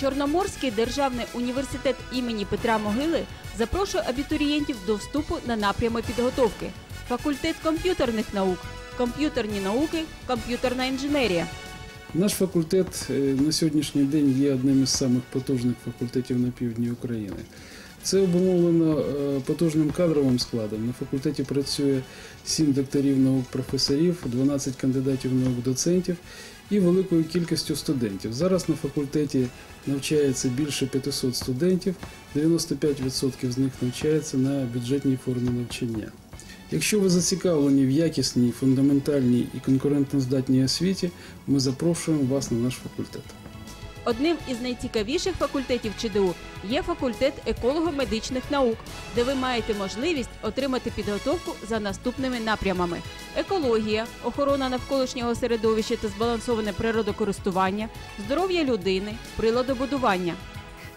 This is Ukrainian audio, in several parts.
Чорноморський державний університет імені Петра Могили запрошує абітурієнтів до вступу на напрями підготовки. Факультет комп'ютерних наук, комп'ютерні науки, комп'ютерна інженерія. Наш факультет е, на сьогоднішній день є одним із самих потужних факультетів на півдні України. Це обумовлено е, потужним кадровим складом. На факультеті працює 7 докторів наук професорів, 12 кандидатів наук доцентів і великою кількістю студентів. Зараз на факультеті навчається більше 500 студентів, 95% з них навчається на бюджетній формі навчання. Якщо ви зацікавлені в якісній, фундаментальній і конкурентноздатній освіті, ми запрошуємо вас на наш факультет. Одним із найцікавіших факультетів ЧДУ є факультет еколого-медичних наук, де ви маєте можливість отримати підготовку за наступними напрямами: екологія, охорона навколишнього середовища та збалансоване природокористування, здоров'я людини, приладобудування.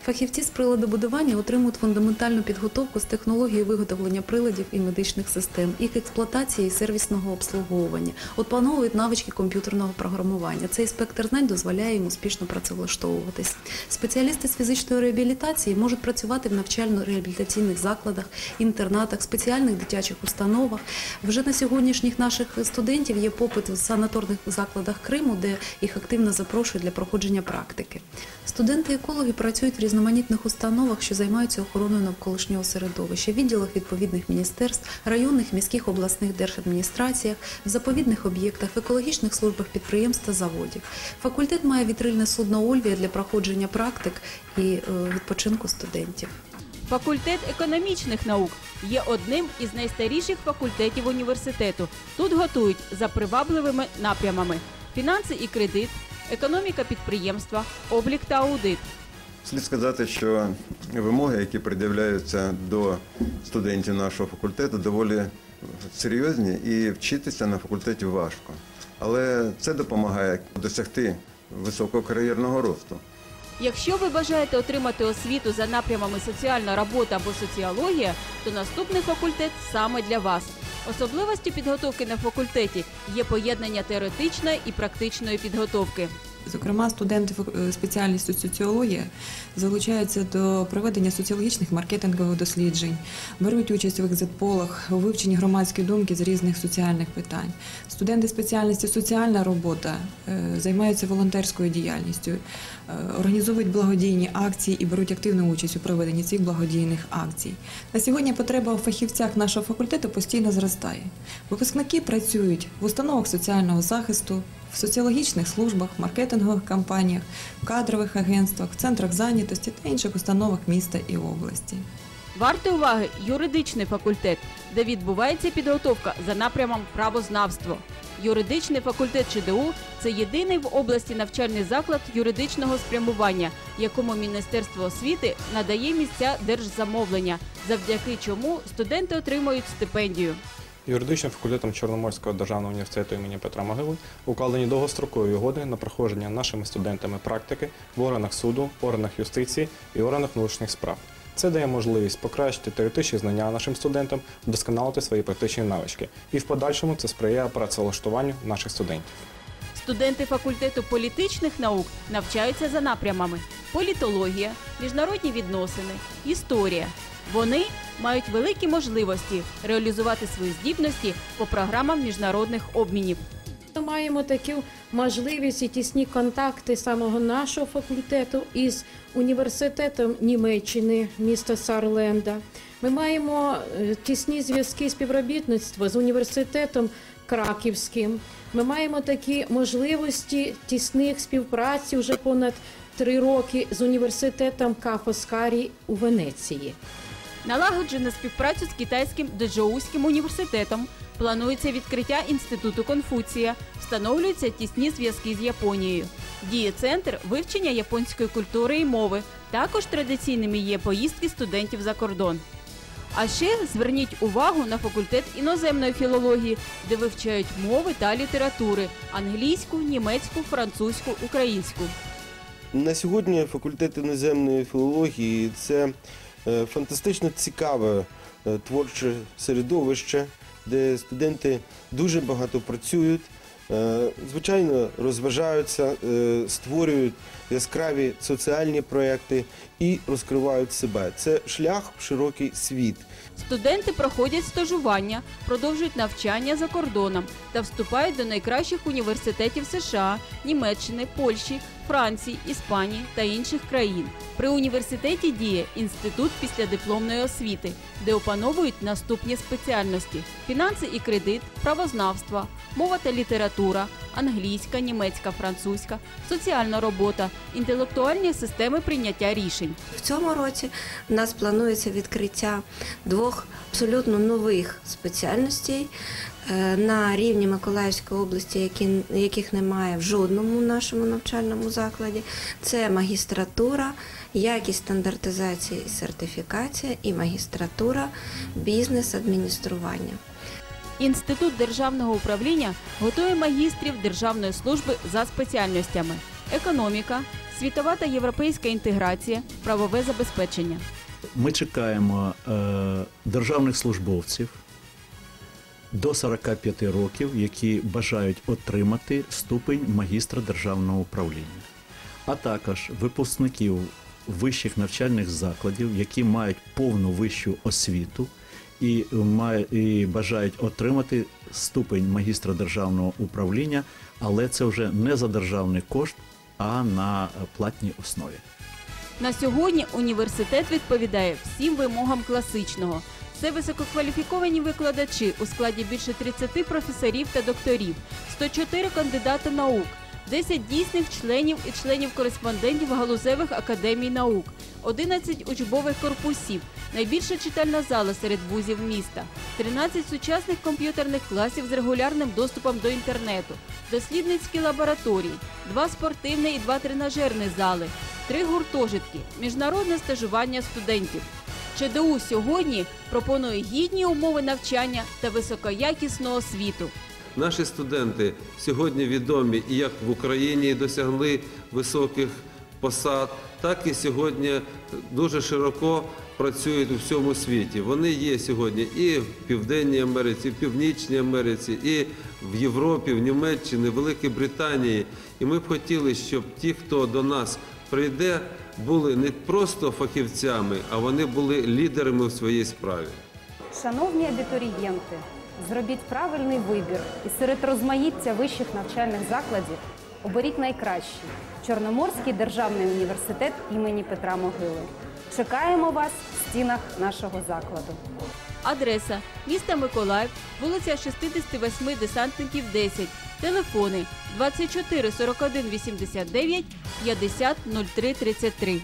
Фахівці з приладобудування отримують фундаментальну підготовку з технології виготовлення приладів і медичних систем, їх експлуатації і сервісного обслуговування, опановують навички комп'ютерного програмування. Цей спектр знань дозволяє їм успішно працевлаштовуватись. Спеціалісти з фізичної реабілітації можуть працювати в навчально-реабілітаційних закладах, інтернатах, спеціальних дитячих установах. Вже на сьогоднішніх наших студентів є попит в санаторних закладах Криму, де їх активно запрошують для проходження практики. Студенти-екологи працюють в різноманітних установах, що займаються охороною навколишнього середовища, відділах відповідних міністерств, районних, міських, обласних держадміністраціях, заповідних об'єктах, екологічних службах підприємств та заводів. Факультет має вітрильне судно Ольвія для проходження практик і е, відпочинку студентів. Факультет економічних наук є одним із найстаріших факультетів університету. Тут готують за привабливими напрямами: фінанси і кредит, економіка підприємства, облік та аудит. Слід сказати, що вимоги, які пред'являються до студентів нашого факультету, доволі серйозні і вчитися на факультеті важко. Але це допомагає досягти високого кар'єрного росту. Якщо ви бажаєте отримати освіту за напрямами соціальна робота або соціологія, то наступний факультет саме для вас. Особливостю підготовки на факультеті є поєднання теоретичної і практичної підготовки. Зокрема, студенти е, спеціальністю соціологія залучаються до проведення соціологічних маркетингових досліджень, беруть участь в екзитполах, у вивченні громадської думки з різних соціальних питань. Студенти спеціальності соціальна робота е, займаються волонтерською діяльністю, е, організовують благодійні акції і беруть активну участь у проведенні цих благодійних акцій. На сьогодні потреба у фахівцях нашого факультету постійно зростає. Випускники працюють в установах соціального захисту, в соціологічних службах, маркетингових кампаніях, в кадрових агентствах, в центрах зайнятості та інших установах міста і області. Варто уваги юридичний факультет, де відбувається підготовка за напрямом правознавство. Юридичний факультет ЧДУ це єдиний в області навчальний заклад юридичного спрямування, якому Міністерство освіти надає місця держзамовлення, завдяки чому студенти отримують стипендію. Юридичним факультетом Чорноморського державного університету імені Петра Могили укладені довгострокові угоди на проходження нашими студентами практики в органах суду, органах юстиції і органах внутрішніх справ. Це дає можливість покращити теоретичні знання нашим студентам, вдосконалити свої практичні навички. І в подальшому це сприяє працевлаштуванню наших студентів. Студенти факультету політичних наук навчаються за напрямами: політологія, міжнародні відносини, історія. Вони мають великі можливості реалізувати свої здібності по програмам міжнародних обмінів. Ми маємо таку можливість і тісні контакти самого нашого факультету із університетом Німеччини, міста Сарленда. Ми маємо е, тісні зв'язки співробітництва з університетом Краківським. Ми маємо такі можливості тісних співпраці вже понад три роки з університетом Ка Фоскарі у Венеції. Налагоджено співпрацю з китайським Деджоуським університетом. Планується відкриття інституту Конфуція. Встановлюються тісні зв'язки з Японією. Діє центр вивчення японської культури і мови. Також традиційними є поїздки студентів за кордон. А ще зверніть увагу на факультет іноземної філології, де вивчають мови та літератури англійську, німецьку, французьку, українську. На сьогодні факультет іноземної філології це фантастично цікаве е, творче середовище, де студенти дуже багато працюють, Е, Звичайно, розважаються, е, створюють яскраві соціальні проекти і розкривають себе. Це шлях в широкий світ. Студенти проходять стажування, продовжують навчання за кордоном та вступають до найкращих університетів США, Німеччини, Польщі, Франції, Іспанії та інших країн. При університеті діє інститут післядипломної освіти, де опановують наступні спеціальності: фінанси і кредит, правознавство, мова та література, англійська, німецька, французька, соціальна робота, інтелектуальні системи прийняття рішень. В цьому році в нас планується відкриття двох абсолютно нових спеціальностей е, на рівні Миколаївської області, яких немає в жодному нашому навчальному закладі. Це магістратура, якість стандартизації і сертифікація і магістратура бізнес-адміністрування. Інститут державного управління готує магістрів державної служби за спеціальностями: економіка, світова та європейська інтеграція, правове забезпечення. Ми чекаємо е, державних службовців до 45 років, які бажають отримати ступень магістра державного управління, а також випускників вищих навчальних закладів, які мають повну вищу освіту і, і бажають отримати ступень магістра державного управління, але це вже не за державний кошт, а на платній основі. На сьогодні університет відповідає всім вимогам класичного. Це висококваліфіковані викладачі у складі більше 30 професорів та докторів, 104 кандидати наук, 10 дійсних членів і членів-кореспондентів галузевих академій наук, 11 учбових корпусів, найбільша читальна зала серед вузів міста, 13 сучасних комп'ютерних класів з регулярним доступом до інтернету, дослідницькі лабораторії, два спортивні і два тренажерні зали, три гуртожитки, міжнародне стажування студентів. ЧДУ сьогодні пропонує гідні умови навчання та високоякісну освіту. Наші студенти сьогодні відомі і як в Україні досягли високих посад, так і сьогодні дуже широко працюють у всьому світі. Вони є сьогодні і в Південній Америці, і в Північній Америці, і в Європі, в Німеччині, в Великій Британії. І ми б хотіли, щоб ті, хто до нас прийде, були не просто фахівцями, а вони були лідерами в своїй справі. Шановні абітурієнти, зробіть правильний вибір і серед розмаїття вищих навчальних закладів оберіть найкращий Чорноморський державний університет імені Петра Могили. Чекаємо вас в стінах нашого закладу. Адреса міста Миколаїв, вулиця 68 десантників 10. Телефони 24 41 89 50 03 33.